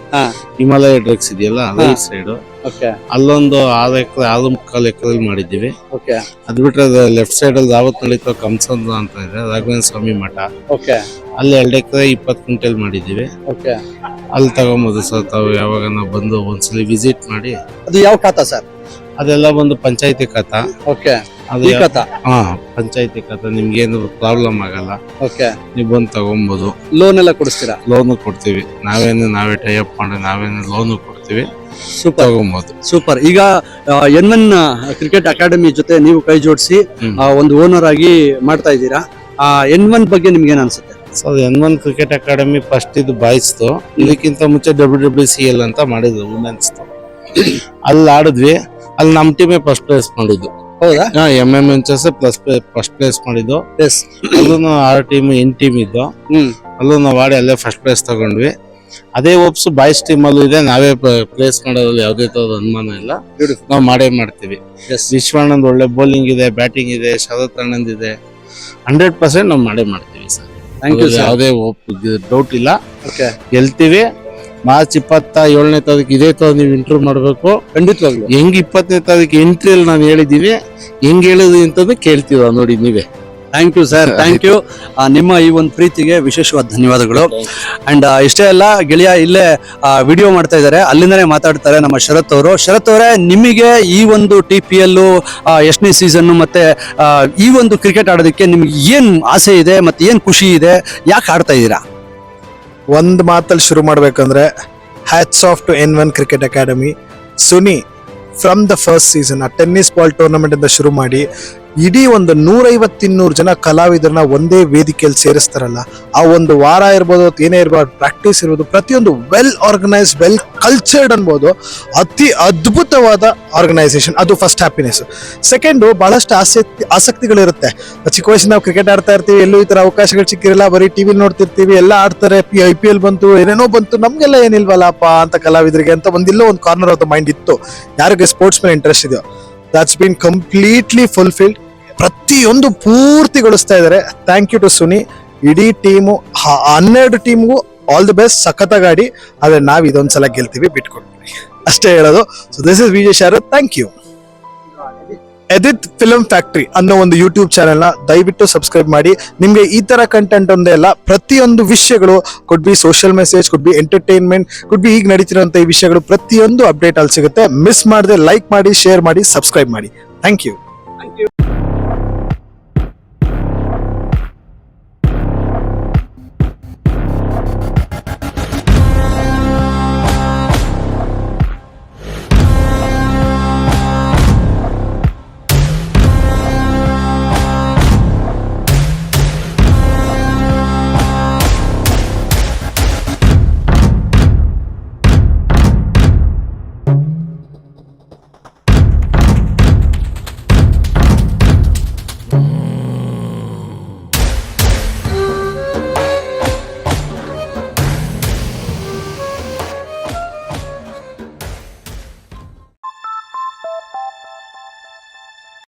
ಹಿಮಾಲಯ ಡ್ರಗ್ಸ್ ಇದೆಯಲ್ಲ ರೈಟ್ ಸೈಡ್ ಓಕೆ ಅಲ್ಲೊಂದು ಆರು ಎಕರೆ ಆರು ಮುಕ್ಕಾಲು ಎಕರೆ ಮಾಡಿದ್ದೀವಿ. ಓಕೆ ಅದ್ ಬಿಟ್ರೆ ಲೆಫ್ಟ್ ಸೈಡ್ ಅಲ್ಲಿ ರಾವತ್ ನಳಿತ ಕಂಸಂದ್ರ ಅಂತ ಇದೆ ರಾಘವೇಂದ್ರ ಸ್ವಾಮಿ ಮಠ. ಓಕೆ ಅಲ್ಲಿ ಎರಡು ಎಕರೆ ಇಪ್ಪತ್ತು ಕ್ವಿಂಟಲ್ ಮಾಡಿದ್ದೀವಿ. ಓಕೆ ಅಲ್ಲಿ ತಗೊಂಬೋದು ಸರ್ ತಾವು ಯಾವಾಗ ಬಂದು ಒಂದ್ಸಲಿ ವಿಸಿಟ್ ಮಾಡಿ. ಅದು ಯಾವ ಖಾತಾ ಸರ್? ಅದೆಲ್ಲ ಒಂದು ಪಂಚಾಯತಿ ಕಥೆ. ಓಕೆ. ಅದು ಹಾ ಪಂಚಾಯತಿ ಖಾತಾ ನಿಮ್ಗೆ ಏನು ಪ್ರಾಬ್ಲಮ್ ಆಗಲ್ಲ. ಓಕೆ. ನೀವು ಬಂದು ತಗೊಬೋದು. ಲೋನ್ ಎಲ್ಲ ಕೊಡಿಸ್ತೀರಾ? ಲೋನು ಕೊಡ್ತೀವಿ. ನಾವೇನು ನಾವೇ ಟೈಅಪ್ ಮಾಡಿ ನಾವೇನು ಲೋನು ಕೊಡ್ತೀವಿ. ಸೂಪರ್ ಸೂಪರ್ ಈಗ ಎನ್ ಎನ್ ಕ್ರಿಕೆಟ್ ಅಕಾಡೆಮಿ ಜೊತೆ ನೀವು ಕೈ ಜೋಡಿಸಿ. ಒಂದು ಓನರ್ ಆಗಿ ಮಾಡ್ತಾ ಇದ್ದೀರಾ? ಎನ್ ಒನ್ ಬಗ್ಗೆ ನಿಮ್ಗೆ ಏನ್ ಅನ್ಸುತ್ತೆ? So N one cricket academy first ಇದು ಬಾಯ್ಸ್ದು. ಇದಕ್ಕಿಂತ ಮುಂಚೆ ಡಬ್ಲ್ಯೂ ಡಬ್ಲ್ಯೂ ಸಿ ಎಲ್ ಅಂತ ಮಾಡಿದ್ರು ವುಮೆನ್ಸ್ ಅಲ್ಲಿ ಆಡಿದ್ವಿ. ಅಲ್ಲಿ ನಮ್ಮ ಟೀಮೇ ಫಸ್ಟ್ ಪ್ಲೇಸ್ ಮಾಡಿದ್ದು. ಹೌದಾ? M M inches plus first place ಮಾಡಿದ್ದು. ಎಸ್ ಅಲ್ಲೂ ಆರ್ ಟೀಮ್ ಎನ್ ಟೀಮ್ ಇದ್ದು. ಅಲ್ಲೂ ನಾವು ಆಡಿ ಅಲ್ಲೇ ಫಸ್ಟ್ ಪ್ಲೇಸ್ ತಗೊಂಡ್ವಿ. ಅದೇ ಓಪ್ಸ್ ಬಾಯ್ಸ್ ಟೀಮ್ ಅಲ್ಲೂ ಇದೆ ನಾವೇ ಪ್ಲೇಸ್ ಮಾಡೋದ್ರಲ್ಲಿ ಯಾವ್ದೇ ತರದ ಅನುಮಾನ ಇಲ್ಲ. ನಾವು ಮಾಡೇ ಮಾಡ್ತೀವಿ. ವಿಶ್ವಾನಂದ್ ಒಳ್ಳೆ ಬೌಲಿಂಗ್ ಇದೆ ಬ್ಯಾಟಿಂಗ್ ಇದೆ ಶರತ್ ಅಣ್ಣಂದ್ ಇದೆ. ಹಂಡ್ರೆಡ್ ಪರ್ಸೆಂಟ್ ನಾವು ಮಾಡೇ ಮಾಡ್ತೀವಿ ಸರ್. ಯಾವುದೇ ಡೌಟ್ ಇಲ್ಲ. ಓಕೆ ಗೆಲ್ತೀವಿ. ಮಾರ್ಚ್ ಇಪ್ಪತ್ತ ಏಳನೇ ತಾರೀಕು ಇದೇ ತರ ನೀವು ಇಂಟರ್ವ್ಯೂ ಮಾಡಬೇಕು. ಖಂಡಿತವಾಗ್ಲು. ಹೆಂಗ್ ಇಪ್ಪತ್ತನೇ ತಾರೀಕು ಎಂಟ್ರಿಯಲ್ಲಿ ನಾನು ಹೇಳಿದ್ದೀವಿ ಹೆಂಗ್ ಹೇಳಿದ್ರಿ ಅಂತಂದು ಕೇಳ್ತೀವ ನೋಡಿ ನೀವೇ. Thank you sir thank you ನಿಮ್ಮ ಈ ಒಂದು ಪ್ರೀತಿಗೆ ವಿಶೇಷವಾದ ಧನ್ಯವಾದಗಳು. ಅಂಡ್ ಇಷ್ಟೇ ಅಲ್ಲ ಗೆಳೆಯ ಇಲ್ಲೇ ವಿಡಿಯೋ ಮಾಡ್ತಾ ಇದ್ದಾರೆ. ಅಲ್ಲಿಂದನೇ ಮಾತಾಡ್ತಾರೆ ನಮ್ಮ ಶರತ್ ಅವರು. ಶರತ್ ಅವರೇ ನಿಮಗೆ ಈ ಒಂದು ಟಿ ಪಿ ಎಲ್ಲು ಎಷ್ಟನೇ ಸೀಸನ್ನು ಮತ್ತೆ ಈ ಒಂದು ಕ್ರಿಕೆಟ್ ಆಡೋದಕ್ಕೆ ನಿಮ್ಗೆ ಏನು ಆಸೆ ಇದೆ ಮತ್ತೆ ಏನು ಖುಷಿ ಇದೆ? ಯಾಕೆ ಆಡ್ತಾ ಇದ್ದೀರಾ? ಒಂದು ಮಾತಲ್ಲಿ ಶುರು ಮಾಡಬೇಕಂದ್ರೆ hats off to N one cricket academy Suni from the first season ಆ ಟೆನ್ನಿಸ್ ಬಾಲ್ ಟೂರ್ನಮೆಂಟಿಂದ ಶುರು ಮಾಡಿ ಇಡೀ ಒಂದು ನೂರೈವತ್ತು ಇನ್ನೂರು ಜನ ಕಲಾವಿದರನ್ನ ಒಂದೇ ವೇದಿಕೆಯಲ್ಲಿ ಸೇರಿಸ್ತಾರಲ್ಲ, ಆ ಒಂದು ವಾರ ಇರ್ಬೋದು ಏನೇ ಇರ್ಬೋದು ಪ್ರಾಕ್ಟೀಸ್ ಇರ್ಬೋದು ಪ್ರತಿಯೊಂದು ವೆಲ್ ಆರ್ಗನೈಸ್ ವೆಲ್ ಕಲ್ಚರ್ಡ್ ಅನ್ಬೋದು, ಅತಿ ಅದ್ಭುತವಾದ ಆರ್ಗನೈಸೇಷನ್ ಅದು ಫಸ್ಟ್ ಹ್ಯಾಪಿನೆಸ್ ಸೆಕೆಂಡು ಬಹಳಷ್ಟು ಆಸಕ್ತಿ, ಆಸಕ್ತಿಗಳಿರುತ್ತೆ. ಚಿಕ್ಕ ವಯಸ್ಸಿನ ನಾವು ಕ್ರಿಕೆಟ್ ಆಡ್ತಾ ಇರ್ತೀವಿ, ಎಲ್ಲೂ ಈ ಥರ ಅವಕಾಶಗಳು ಸಿಕ್ಕಿರಲ್ಲ, ಬರೀ ಟಿ ಟಿವಿ ನೋಡ್ತಿರ್ತೀವಿ, ಎಲ್ಲ ಆಡ್ತಾರೆ ಐ ಪಿ ಎಲ್ ಬಂತು, ಏನೇನೋ ಬಂತು, ನಮಗೆಲ್ಲ ಏನಿಲ್ವಲ್ಲಪ್ಪ ಅಂತ ಕಲಾವಿದರಿಗೆ ಅಂತ ಒಂದಿಲ್ಲೋ ಒಂದು ಕಾರ್ನರ್ ಆಫ್ ಮೈಂಡ್ ಇತ್ತು. ಯಾರಿಗೆ ಸ್ಪೋರ್ಟ್ಸ್ ಮೇಲೆ ಇಂಟ್ರೆಸ್ಟ್ ಇದೆಯೋ? ದಟ್ಸ್ ಬೀನ್ ಕಂಪ್ಲೀಟ್ಲಿ ಫುಲ್ಫಿಲ್ಡ್ ಪ್ರತಿಯೊಂದು ಪೂರ್ತಿಗೊಳಿಸ್ತಾ ಇದ್ದಾರೆ. ಥ್ಯಾಂಕ್ ಯು ಟು ಸುನಿ ಇಡೀ ಟೀಮು ಹನ್ನೆರಡು ಟೀಮ್ಗೂ ಆಲ್ ದಿ ಬೆಸ್ಟ್ ಸಖತ್ತಾಗಿ ನಾವು ನಾವ್ ಇದೊಂದ್ಸಲ ಗೆಲ್ತೀವಿ ಬಿಟ್ಕೊಡ್ತೀವಿ ಅಷ್ಟೇ ಹೇಳೋದು. So this is Vijay Sharad. Thank you ಎದಿತ್ film factory ಅನ್ನೋ ಒಂದು ಯೂಟ್ಯೂಬ್ ಚಾನೆಲ್ನ ದಯವಿಟ್ಟು ಸಬ್ಸ್ಕ್ರೈಬ್ ಮಾಡಿ. ನಿಮಗೆ ಈ ತರ ಕಂಟೆಂಟ್ ಒಂದೇ ಅಲ್ಲ, ಪ್ರತಿಯೊಂದು ವಿಷಯಗಳು could be social message could be entertainment could be ಈಗ ನಡೀತಿರುವಂಥ ಈ ವಿಷಯಗಳು ಪ್ರತಿಯೊಂದು ಅಪ್ಡೇಟ್ ಅಲ್ಲಿ ಸಿಗುತ್ತೆ. ಮಿಸ್ ಮಾಡದೆ ಲೈಕ್ ಮಾಡಿ ಶೇರ್ ಮಾಡಿ ಸಬ್ಸ್ಕ್ರೈಬ್ ಮಾಡಿ. Thank you thank you